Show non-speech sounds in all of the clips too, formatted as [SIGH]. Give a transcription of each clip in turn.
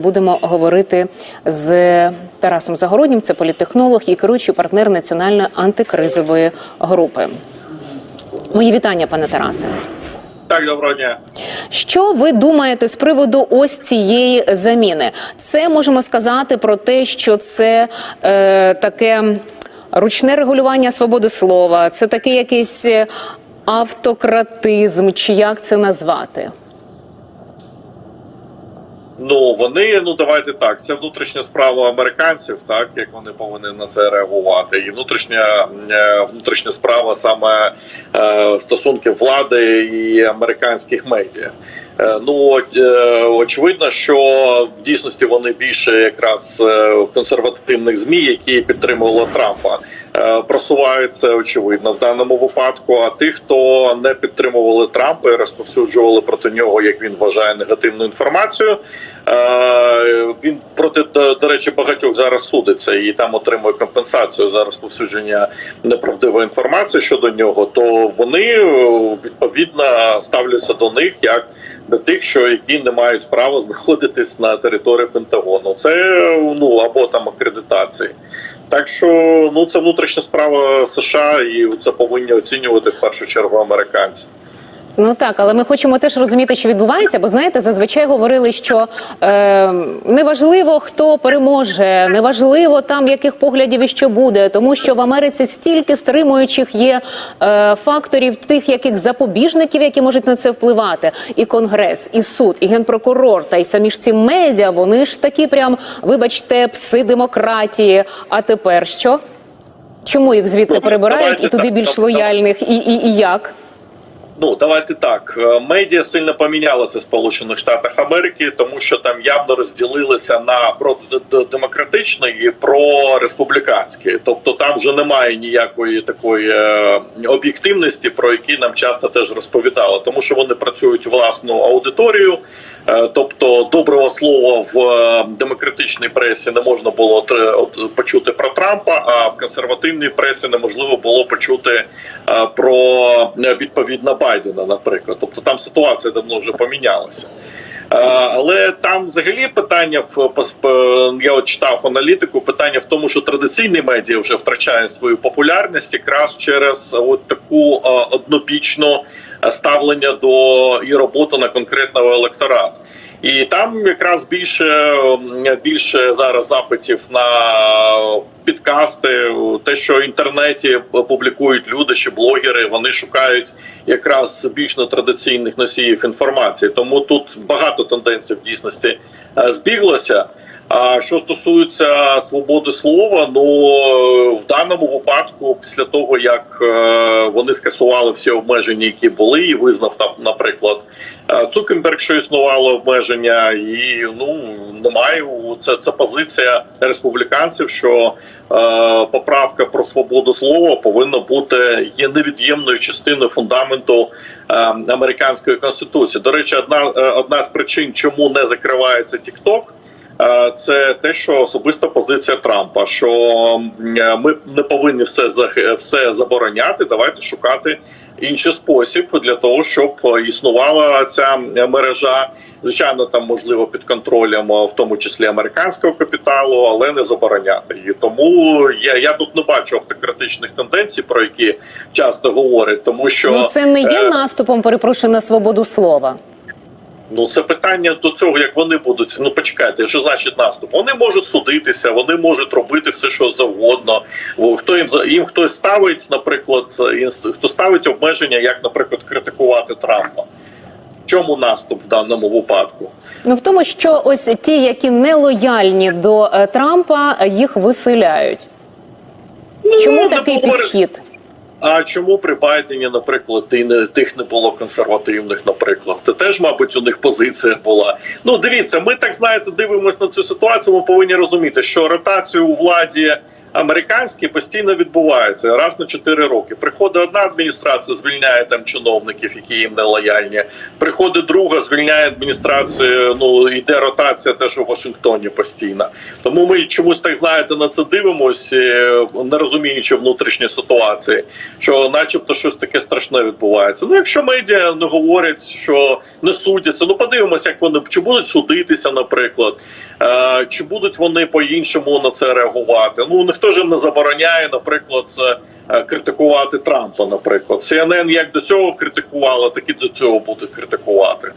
Будемо говорити з Тарасом Загороднім, це політтехнолог і керуючий партнер національної антикризової групи. Мої вітання, пане Тарасе. Так, доброго дня. Що ви думаєте з приводу ось цієї заміни? Це можемо сказати про те, що це е, таке ручне регулювання свободи слова, це такий якийсь автократизм, чи як це назвати? Ну вони ну давайте так. Це внутрішня справа американців, так як вони повинні на це реагувати, і внутрішня е, внутрішня справа саме е, стосунків влади і американських медіа. Е, ну е, очевидно, що в дійсності вони більше якраз консервативних змі, які підтримували Трампа. Е, Просуваються очевидно в даному випадку. А тих, хто не підтримували Трампа і розповсюджували проти нього, як він вважає, негативну інформацію. е, Він проти до, речі багатьох зараз судиться і там отримує компенсацію за розповсюдження неправдивої інформації щодо нього. То вони е, відповідно ставляться до них як до тих, що які не мають права знаходитись на території Пентагону. Це ну або там акредитації. Так що ну це внутрішня справа США, і це повинні оцінювати в першу чергу американці. Ну так, але ми хочемо теж розуміти, що відбувається, бо знаєте, зазвичай говорили, що е, неважливо, хто переможе, неважливо там яких поглядів і що буде, тому що в Америці стільки стримуючих є е, факторів, тих яких запобіжників, які можуть на це впливати, і конгрес, і суд, і генпрокурор, та й самі ж ці медіа, вони ж такі, прям, вибачте, пси демократії. А тепер що? Чому їх звідти Ну, перебирають і туди більш лояльних, і, і, і як? Ну давайте так. Е, Медіа сильно помінялася в Сполучених Штатах Америки, тому що там явно розділилися на продемократичні і прореспубліканські. Тобто там вже немає ніякої такої е, об'єктивності, про які нам часто теж розповідали, тому що вони працюють власну аудиторію. Е, Тобто доброго слова в е, демократичній пресі не можна було почути про Трампа, а в консервативній пресі неможливо було почути е, про е, відповідно Байдена, наприклад. Тобто там ситуація давно вже помінялася. Е, Але там взагалі питання в я от читав аналітику. Питання в тому, що традиційні медіа вже втрачає свою популярність якраз через от таку е, однобічну е, ставлення до і роботу на конкретного електорату. І там якраз більше більше зараз запитів на підкасти, те, що в інтернеті публікують люди чи блогери, вони шукають якраз більш нетрадиційних носіїв інформації. Тому тут багато тенденцій в дійсності е, збіглося. А що стосується свободи слова, ну в даному випадку, після того як е, вони скасували всі обмеження, які були, і визнав там, наприклад, е, Цукенберг, що існувало обмеження, і ну немає це, це позиція республіканців, що е, поправка про свободу слова повинна бути є невід'ємною частиною фундаменту е, американської конституції. До речі, одна, е, одна з причин, чому не закривається TikTok, це те, що особиста позиція Трампа, що ми не повинні все все забороняти. Давайте шукати інший спосіб для того, щоб існувала ця мережа. Звичайно, там можливо під контролем, в тому числі американського капіталу, але не забороняти її. Тому я, я тут не бачу автократичних тенденцій, про які часто говорять, тому що Ну, це не є е, наступом, перепрошую, на свободу слова. Ну, це питання до цього, як вони будуть. Ну почекайте, що значить наступ? Вони можуть судитися, вони можуть робити все, що завгодно. Хто їм їм хтось ставить, наприклад, хто ставить обмеження, як, наприклад, критикувати Трампа. В чому наступ в даному випадку? Ну в тому, що ось ті, які не лояльні до е, Трампа, їх виселяють. Чому Ну, такий не говорить- підхід? А чому при Байдені, наприклад, ти не тих не було консервативних, наприклад, це теж, мабуть, у них позиція була. Ну, дивіться, ми так знаєте, дивимося на цю ситуацію. Ми повинні розуміти, що ротацію у владі американські постійно відбувається раз на 4 роки. Приходить одна адміністрація, звільняє там чиновників, які їм не лояльні. Приходить друга, звільняє адміністрацію. Ну йде ротація теж у Вашингтоні постійно. Тому ми чомусь так знаєте на це дивимося, не розуміючи внутрішні ситуації, що, начебто, щось таке страшне відбувається. Ну, якщо медіа не говорять, що не судяться, ну подивимося, як вони чи будуть судитися, наприклад, е, чи будуть вони по-іншому на це реагувати. Ну ніхто ж не забороняє, наприклад. е, е, Критикувати Трампа, наприклад, CNN як до цього критикувала, так і до цього будуть критикувати.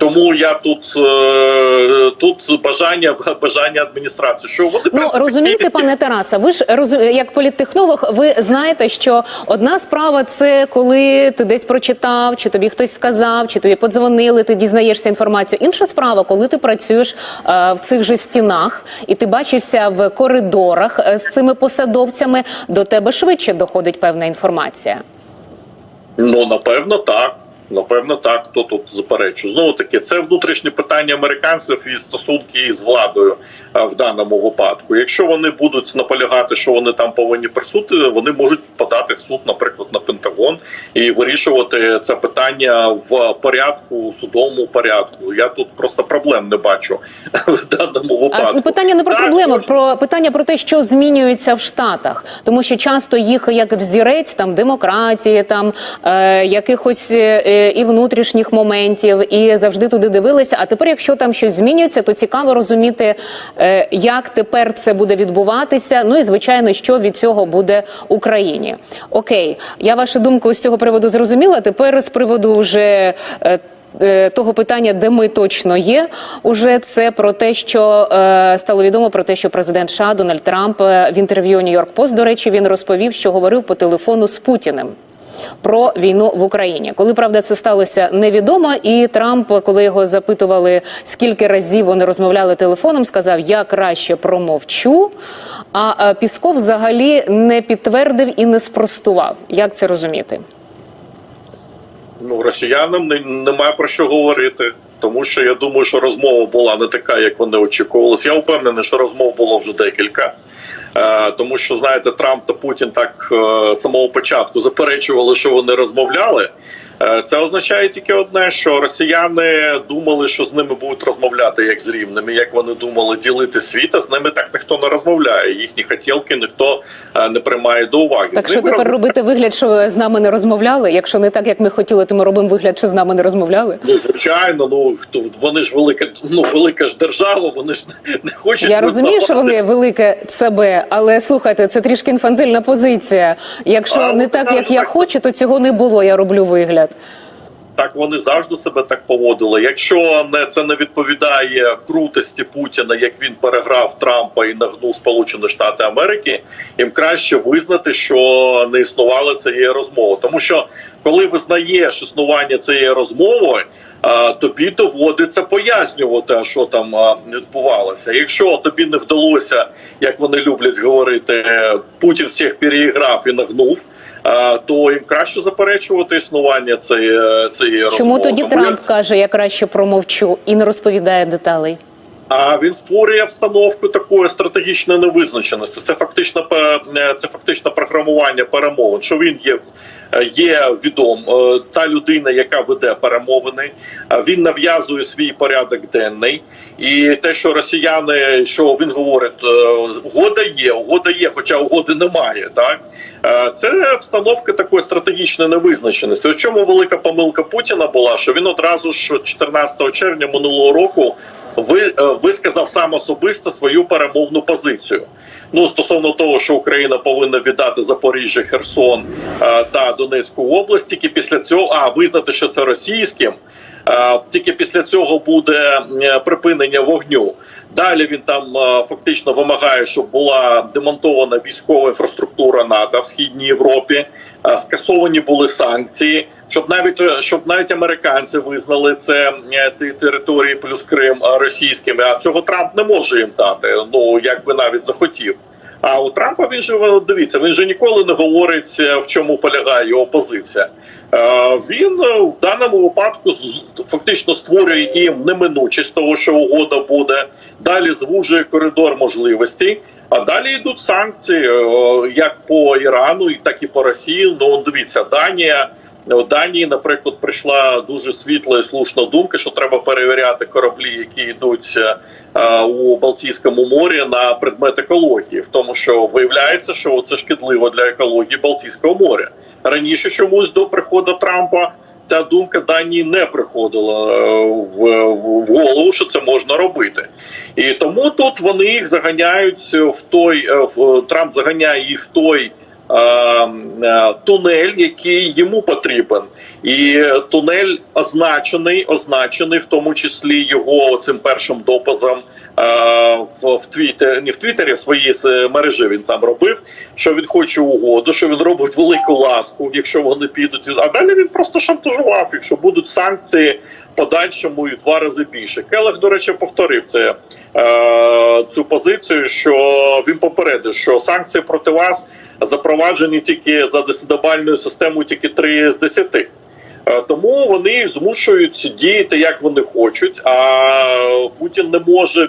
Тому я тут е, тут бажання бажання адміністрації. Що вони Ну розумієте, пане Тараса, ви ж як політтехнолог, ви знаєте, що одна справа це коли ти десь прочитав, чи тобі хтось сказав, чи тобі подзвонили, ти дізнаєшся інформацію. Інша справа, коли ти працюєш е, в цих же стінах і ти бачишся в коридорах е, з цими посадовцями, до тебе швидше доходить певна інформація. Ну напевно, так. Напевно, так. Хто тут заперечує? Знову таки, це внутрішнє питання американців і стосунки з владою а, в даному випадку. Якщо вони будуть наполягати, що вони там повинні присути, вони можуть подати в суд, наприклад, на Пентагон і вирішувати це питання в порядку, судовому порядку. Я тут просто проблем не бачу [LAUGHS] в даному випадку. А питання не про Так, проблеми, тож- про питання про те, що змінюється в Штатах, тому що часто їх як взірець там демократії, там е, якихось е, і внутрішніх моментів, і завжди туди дивилися. А тепер, якщо там щось змінюється, то цікаво розуміти, е, як тепер це буде відбуватися. Ну і звичайно, що від цього буде Україні. Окей, я вашу думку з цього приводу зрозуміла. Тепер з приводу вже. е, е, того питання, де ми точно є, уже це про те, що е, стало відомо про те, що президент США Дональд Трамп в інтерв'ю Нью-Йорк Пост, до речі, він розповів, що говорив по телефону з Путіним. Про війну в Україні, коли правда це сталося, невідомо. І Трамп, коли його запитували, скільки разів вони розмовляли телефоном, сказав: Я краще промовчу. А е, Пісков взагалі не підтвердив і не спростував. Як це розуміти? Ну, росіянам немає про що говорити, тому що я думаю, що розмова була не така, як вони очікувалися. Я впевнений, що розмов було вже декілька. Е, тому що знаєте, Трамп та Путін так е, з самого початку заперечували, що вони розмовляли. Е, Це означає тільки одне, що росіяни думали, що з ними будуть розмовляти як з рівними, як вони думали ділити світ, а з ними так ніхто не розмовляє. Їхні хотілки ніхто е, не приймає до уваги. Так що тепер робити вигляд, що з нами не розмовляли? Якщо не так, як ми хотіли, то ми робимо вигляд, що з нами не розмовляли. Ну, звичайно, ну хто вони ж велика, ну велика ж держава, вони ж не- не хочуть. Я розумію, що вони велике ЦБ, але слухайте, це трішки інфантильна позиція. Якщо А, не так, так, як я хочу, то цього не було. Я роблю вигляд. Так вони завжди себе так поводили. Якщо не це не відповідає крутості Путіна, як він переграв Трампа і нагнув Сполучені Штати Америки, їм краще визнати, що не існувала цієї розмови. Тому що коли визнаєш існування цієї розмови. Тобі доводиться пояснювати, а що там відбувалося. Якщо тобі не вдалося, як вони люблять говорити, е, Путін всіх переіграв і нагнув, то їм краще заперечувати існування цієї, е, цієї розмови. Чому тоді Трамп каже, я краще промовчу і не розповідає деталей? А він створює обстановку такої стратегічної невизначеності. Це фактично е, це фактично програмування перемовин. Що він є е, є відом е, та людина, яка веде перемовини. Він нав'язує свій порядок денний, і те, що росіяни, що він говорить, угода є, угода є, хоча угоди немає. Так це обстановка такої стратегічної невизначеності. У чому велика помилка Путіна була, що він одразу ж 14 червня минулого року ви е, висказав сам особисто свою перемовну позицію. Ну стосовно того, що Україна повинна віддати Запоріжжя, Херсон е, та Донецьку область, тільки після цього а визнати, що це російським. е, Тільки після цього буде припинення вогню. Далі він там фактично вимагає, щоб була демонтована військова інфраструктура НАТО в східній Європі. Е, Скасовані були санкції, щоб навіть е, щоб навіть американці визнали це е, ті території плюс Крим російськими. А цього Трамп не може їм дати. Ну як би навіть захотів. А у Трампа він же дивіться, він же ніколи не говорить, е, в чому полягає його позиція. Е, Він е, в даному випадку фактично створює їм неминучість того, що угода буде. Далі звужує коридор можливостей. А далі йдуть санкції як по Ірану, так і по Росії. Ну дивіться, Данія. У Данії, наприклад, прийшла дуже світла і слушна думка, що треба перевіряти кораблі, які йдуть е, е, у Балтійському морі на предмет екології, в тому, що виявляється, що це шкідливо для екології Балтійського моря. Раніше чомусь до приходу Трампа ця думка Данії не приходила е, в, в, голову, що це можна робити. І тому тут вони їх заганяють в той в Трамп заганяє їх в той. Е, е, Тунель, який йому потрібен, і тунель означений, означений в тому числі його цим першим дописом е, в, в Твіттері, не в Твіттері, в своїй мережі він там робив, що він хоче угоду, що він робить велику ласку, якщо вони підуть. А далі він просто шантажував, якщо будуть санкції. Подальшому і в два рази більше. Келех, до речі, повторив це е, цю позицію, що він попередив, що санкції проти вас запроваджені тільки за десятибальною системою, тільки 3 з 10. Е, Тому вони змушують діяти як вони хочуть, а Путін не може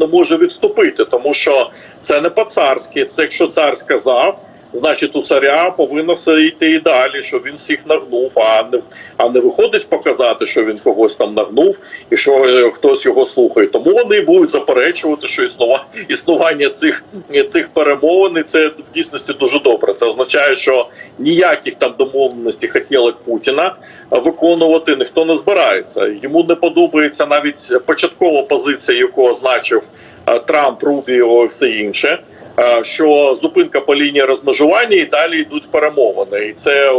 не може відступити, тому що це не по-царськи. Це якщо цар сказав, значить у царя повинно все йти і далі, що він всіх нагнув, а не а не виходить показати, що він когось там нагнув і що е, хтось його слухає. Тому вони будуть заперечувати, що існува, існування цих, цих перемовин і це в дійсності дуже добре. Це означає, що ніяких там домовленостей хотілок Путіна виконувати ніхто не збирається. Йому не подобається навіть початкова позиція, яку означив е, Трамп, Рубіо і все інше. Е, Що зупинка по лінії розмежування і далі йдуть перемовини, і це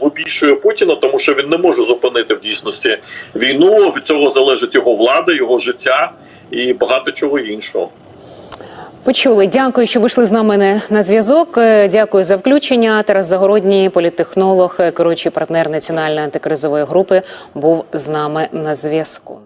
вибільшує Путіна, тому що він не може зупинити в дійсності війну. Від цього залежить його влада, його життя і багато чого іншого. Почули. Дякую, що вийшли з нами на- зв'язок. Е, Дякую за включення. Тарас Загородній, політтехнолог, е, керуючий партнер національної антикризової групи, був з нами на зв'язку.